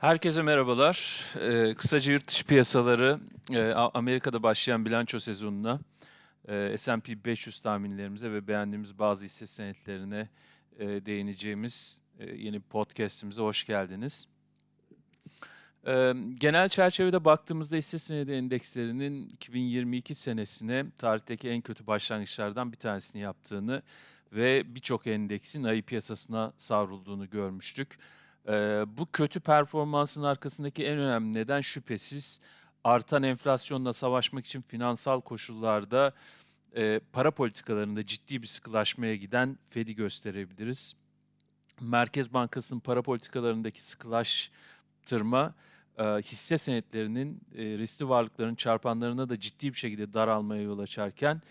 Herkese merhabalar. Ee, kısaca yurt dışı piyasaları, e, Amerika'da başlayan bilanço sezonuna, e, S&P 500 tahminlerimize ve beğendiğimiz bazı hisse senetlerine e, değineceğimiz e, yeni podcastimize hoş geldiniz. E, genel çerçevede baktığımızda hisse senedi endekslerinin 2022 senesine tarihteki en kötü başlangıçlardan bir tanesini yaptığını ve birçok endeksin ayı piyasasına savrulduğunu görmüştük. Bu kötü performansın arkasındaki en önemli neden şüphesiz artan enflasyonla savaşmak için finansal koşullarda e, para politikalarında ciddi bir sıkılaşmaya giden Fed'i gösterebiliriz. Merkez Bankası'nın para politikalarındaki sıkılaştırma e, hisse senetlerinin e, riskli varlıkların çarpanlarına da ciddi bir şekilde daralmaya yol açarken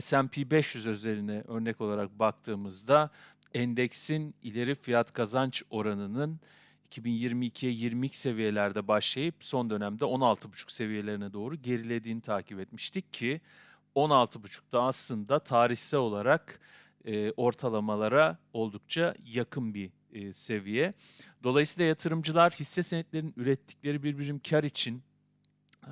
S&P 500 özeline örnek olarak baktığımızda endeksin ileri fiyat kazanç oranının 2022'ye 22 seviyelerde başlayıp son dönemde 16,5 seviyelerine doğru gerilediğini takip etmiştik ki 16,5'da aslında tarihsel olarak e, ortalamalara oldukça yakın bir e, seviye. Dolayısıyla yatırımcılar hisse senetlerinin ürettikleri bir birim kar için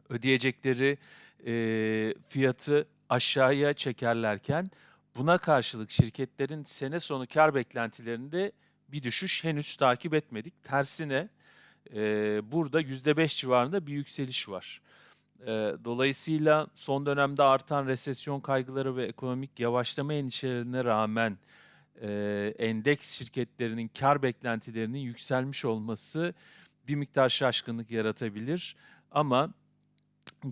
ödeyecekleri e, fiyatı aşağıya çekerlerken buna karşılık şirketlerin sene sonu kar beklentilerinde bir düşüş henüz takip etmedik. Tersine e, burada %5 civarında bir yükseliş var. E, dolayısıyla son dönemde artan resesyon kaygıları ve ekonomik yavaşlama endişelerine rağmen e, endeks şirketlerinin kar beklentilerinin yükselmiş olması bir miktar şaşkınlık yaratabilir. Ama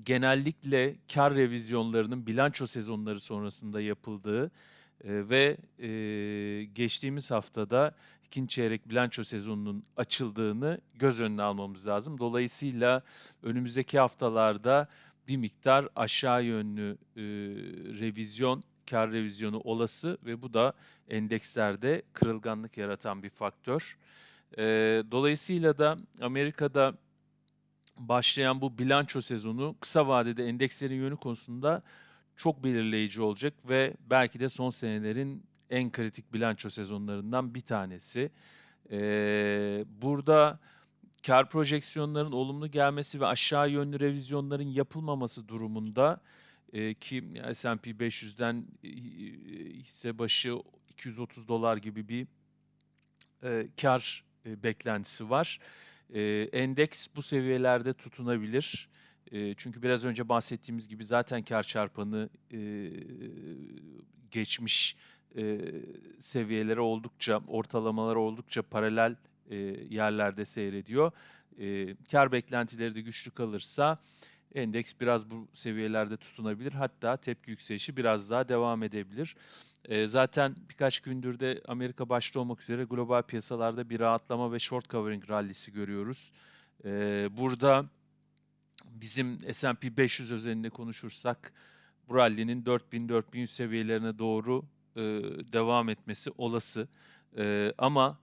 genellikle kar revizyonlarının bilanço sezonları sonrasında yapıldığı e, ve e, geçtiğimiz haftada ikinci çeyrek bilanço sezonunun açıldığını göz önüne almamız lazım. Dolayısıyla önümüzdeki haftalarda bir miktar aşağı yönlü e, revizyon, kar revizyonu olası ve bu da endekslerde kırılganlık yaratan bir faktör. E, dolayısıyla da Amerika'da başlayan bu bilanço sezonu kısa vadede endekslerin yönü konusunda çok belirleyici olacak ve belki de son senelerin en kritik bilanço sezonlarından bir tanesi. Ee, burada kar projeksiyonların olumlu gelmesi ve aşağı yönlü revizyonların yapılmaması durumunda e, ki S&P 500'den e, hisse başı 230 dolar gibi bir e, kar e, beklentisi var. E, endeks bu seviyelerde tutunabilir. E, çünkü biraz önce bahsettiğimiz gibi zaten kar çarpanı e, geçmiş e, seviyelere oldukça, ortalamalara oldukça paralel e, yerlerde seyrediyor. E, kar beklentileri de güçlü kalırsa endeks biraz bu seviyelerde tutunabilir. Hatta tepki yükselişi biraz daha devam edebilir. E, zaten birkaç gündür de Amerika başta olmak üzere global piyasalarda bir rahatlama ve short covering rallisi görüyoruz. E, burada bizim S&P 500 özelinde konuşursak bu rallinin 4000-4100 seviyelerine doğru e, devam etmesi olası. E, ama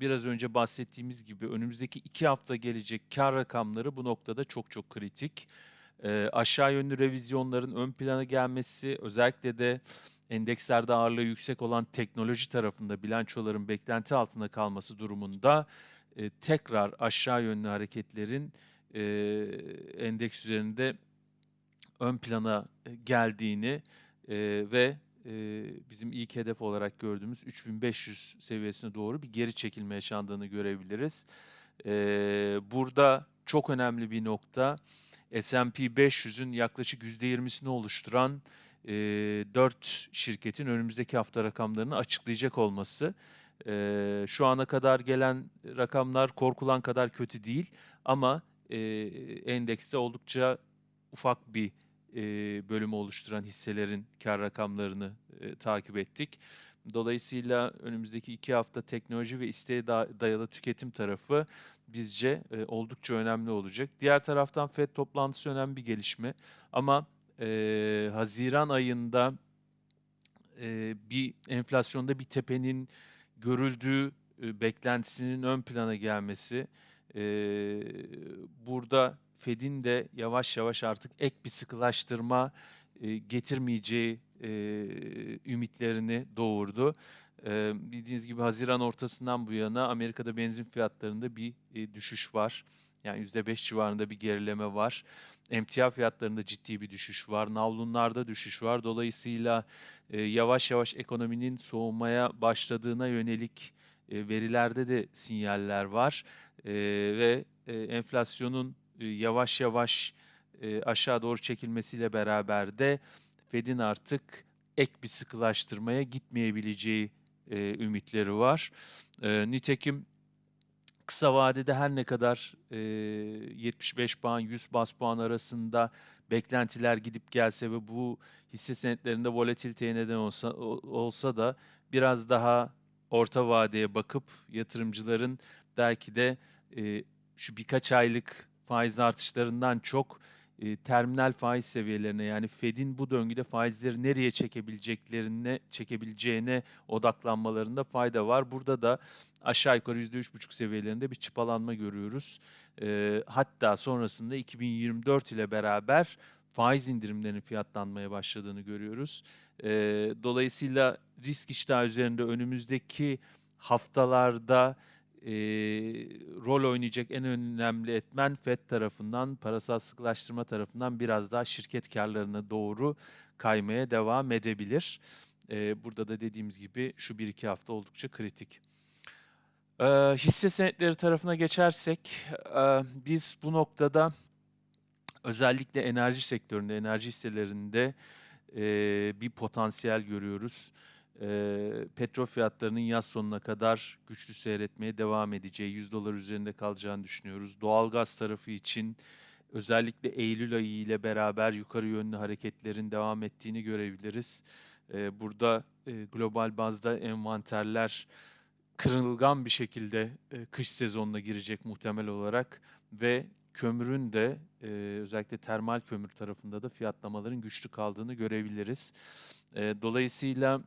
biraz önce bahsettiğimiz gibi önümüzdeki iki hafta gelecek kar rakamları bu noktada çok çok kritik. E, aşağı yönlü revizyonların ön plana gelmesi özellikle de endekslerde ağırlığı yüksek olan teknoloji tarafında bilançoların beklenti altında kalması durumunda e, tekrar aşağı yönlü hareketlerin e, endeks üzerinde ön plana geldiğini e, ve e, bizim ilk hedef olarak gördüğümüz 3500 seviyesine doğru bir geri çekilme yaşandığını görebiliriz. E, burada çok önemli bir nokta S&P 500'ün yaklaşık %20'sini oluşturan e, 4 şirketin önümüzdeki hafta rakamlarını açıklayacak olması. E, şu ana kadar gelen rakamlar korkulan kadar kötü değil ama e, endekste oldukça ufak bir e, bölümü oluşturan hisselerin kar rakamlarını e, takip ettik. Dolayısıyla önümüzdeki iki hafta teknoloji ve isteğe dayalı tüketim tarafı bizce e, oldukça önemli olacak. Diğer taraftan FED toplantısı önemli bir gelişme ama e, Haziran ayında e, bir enflasyonda bir tepenin görüldüğü e, beklentisinin ön plana gelmesi e, burada Fed'in de yavaş yavaş artık ek bir sıkılaştırma e, getirmeyeceği e, ümitlerini doğurdu. Ee, bildiğiniz gibi Haziran ortasından bu yana Amerika'da benzin fiyatlarında bir e, düşüş var. Yani %5 civarında bir gerileme var. Emtia fiyatlarında ciddi bir düşüş var. Navlunlarda düşüş var. Dolayısıyla e, yavaş yavaş ekonominin soğumaya başladığına yönelik e, verilerde de sinyaller var. E, ve e, enflasyonun e, yavaş yavaş e, aşağı doğru çekilmesiyle beraber de Fed'in artık ek bir sıkılaştırmaya gitmeyebileceği e, ümitleri var. E, nitekim kısa vadede her ne kadar e, 75 puan 100 bas puan arasında beklentiler gidip gelse ve bu hisse senetlerinde volatiliteye neden olsa, olsa da biraz daha orta vadeye bakıp yatırımcıların belki de e, şu birkaç aylık faiz artışlarından çok e, terminal faiz seviyelerine yani Fed'in bu döngüde faizleri nereye çekebileceklerine çekebileceğine odaklanmalarında fayda var. Burada da aşağı yukarı %3,5 seviyelerinde bir çıpalanma görüyoruz. E, hatta sonrasında 2024 ile beraber faiz indirimlerinin fiyatlanmaya başladığını görüyoruz. E, dolayısıyla risk iştahı üzerinde önümüzdeki haftalarda e, rol oynayacak en önemli etmen FED tarafından, parasal sıkılaştırma tarafından biraz daha şirket karlarına doğru kaymaya devam edebilir. E, burada da dediğimiz gibi şu bir iki hafta oldukça kritik. E, hisse senetleri tarafına geçersek, e, biz bu noktada özellikle enerji sektöründe, enerji hisselerinde e, bir potansiyel görüyoruz. E, petrol fiyatlarının yaz sonuna kadar güçlü seyretmeye devam edeceği, 100 dolar üzerinde kalacağını düşünüyoruz. Doğalgaz tarafı için özellikle Eylül ayı ile beraber yukarı yönlü hareketlerin devam ettiğini görebiliriz. E, burada e, global bazda envanterler kırılgan bir şekilde e, kış sezonuna girecek muhtemel olarak ve kömürün de e, özellikle termal kömür tarafında da fiyatlamaların güçlü kaldığını görebiliriz. E, dolayısıyla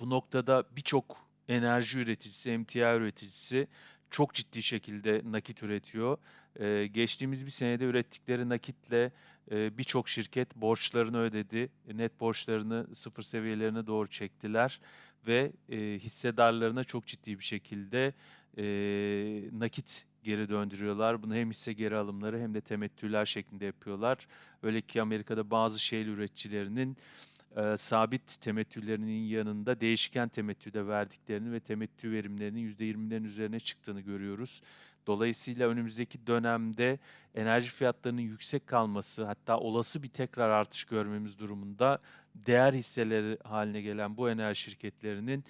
bu noktada birçok enerji üreticisi, emtia üreticisi çok ciddi şekilde nakit üretiyor. E, geçtiğimiz bir senede ürettikleri nakitle e, birçok şirket borçlarını ödedi. Net borçlarını sıfır seviyelerine doğru çektiler ve e, hissedarlarına çok ciddi bir şekilde e, nakit geri döndürüyorlar. Bunu hem hisse geri alımları hem de temettüler şeklinde yapıyorlar. Öyle ki Amerika'da bazı shale üreticilerinin e, sabit temettülerinin yanında değişken temettüde verdiklerini ve temettü verimlerinin %20'lerin üzerine çıktığını görüyoruz. Dolayısıyla önümüzdeki dönemde enerji fiyatlarının yüksek kalması hatta olası bir tekrar artış görmemiz durumunda değer hisseleri haline gelen bu enerji şirketlerinin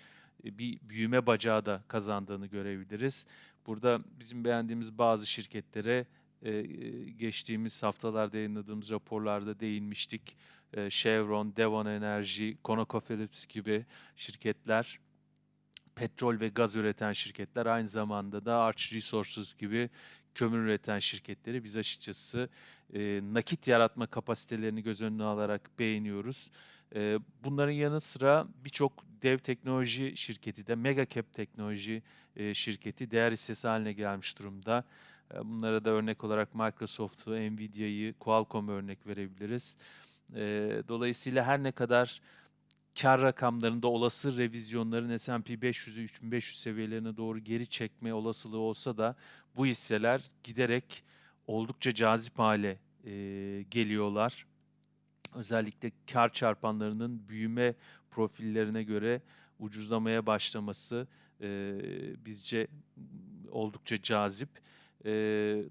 e, bir büyüme bacağı da kazandığını görebiliriz. Burada bizim beğendiğimiz bazı şirketlere e, e, geçtiğimiz haftalarda yayınladığımız raporlarda değinmiştik. E, Chevron, Devon Enerji, ConocoPhillips gibi şirketler petrol ve gaz üreten şirketler aynı zamanda da Arch Resources gibi kömür üreten şirketleri biz açıkçası e, nakit yaratma kapasitelerini göz önüne alarak beğeniyoruz. E, bunların yanı sıra birçok dev teknoloji şirketi de mega cap teknoloji e, şirketi değer hissesi haline gelmiş durumda. E, bunlara da örnek olarak Microsoft'u, Nvidia'yı, Qualcomm'u örnek verebiliriz. E, dolayısıyla her ne kadar kar rakamlarında olası revizyonların S&P 500'ü 3500 seviyelerine doğru geri çekme olasılığı olsa da bu hisseler giderek oldukça cazip hale e, geliyorlar. Özellikle kar çarpanlarının büyüme profillerine göre ucuzlamaya başlaması e, bizce oldukça cazip. E,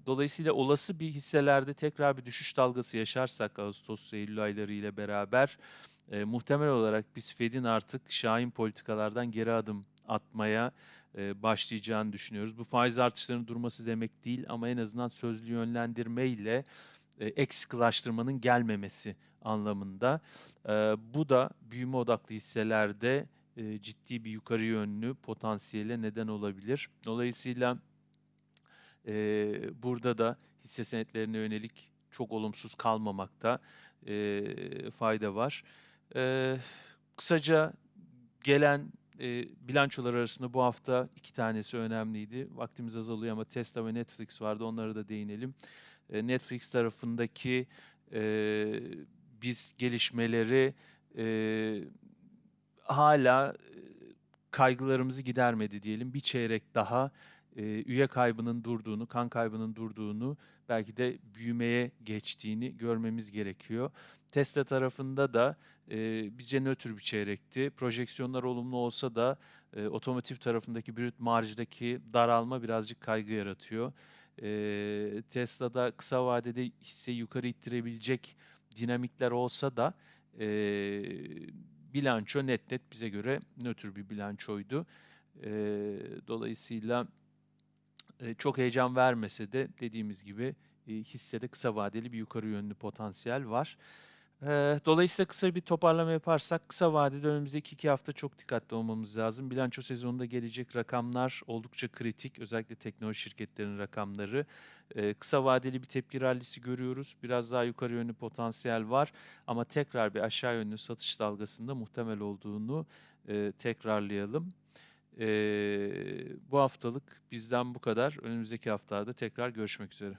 dolayısıyla olası bir hisselerde tekrar bir düşüş dalgası yaşarsak Ağustos-Eylül ayları ile beraber e, muhtemel olarak biz Fed'in artık şahin politikalardan geri adım atmaya e, başlayacağını düşünüyoruz. Bu faiz artışlarının durması demek değil ama en azından sözlü yönlendirme ile e, ek sıkılaştırmanın gelmemesi anlamında. E, bu da büyüme odaklı hisselerde e, ciddi bir yukarı yönlü potansiyele neden olabilir. Dolayısıyla e, burada da hisse senetlerine yönelik çok olumsuz kalmamakta e, fayda var. E, kısaca gelen e, bilançolar arasında bu hafta iki tanesi önemliydi. Vaktimiz azalıyor ama Tesla ve Netflix vardı. Onlara da değinelim. E, Netflix tarafındaki e, biz gelişmeleri e, hala kaygılarımızı gidermedi diyelim. Bir çeyrek daha e, üye kaybının durduğunu, kan kaybının durduğunu, belki de büyümeye geçtiğini görmemiz gerekiyor. Tesla tarafında da e, bizce nötr bir çeyrekti. Projeksiyonlar olumlu olsa da e, otomotiv tarafındaki brüt marjdaki daralma birazcık kaygı yaratıyor. E, Tesla'da kısa vadede hisseyi yukarı ittirebilecek dinamikler olsa da e, bilanço net net bize göre nötr bir bilançoydu. E, dolayısıyla e, çok heyecan vermese de dediğimiz gibi e, hissede kısa vadeli bir yukarı yönlü potansiyel var. E, dolayısıyla kısa bir toparlama yaparsak kısa vadede önümüzdeki iki hafta çok dikkatli olmamız lazım. Bilanço sezonunda gelecek rakamlar oldukça kritik. Özellikle teknoloji şirketlerinin rakamları. Kısa vadeli bir tepki rallisi görüyoruz. Biraz daha yukarı yönlü potansiyel var. Ama tekrar bir aşağı yönlü satış dalgasında muhtemel olduğunu tekrarlayalım. E, bu haftalık bizden bu kadar. Önümüzdeki haftalarda tekrar görüşmek üzere.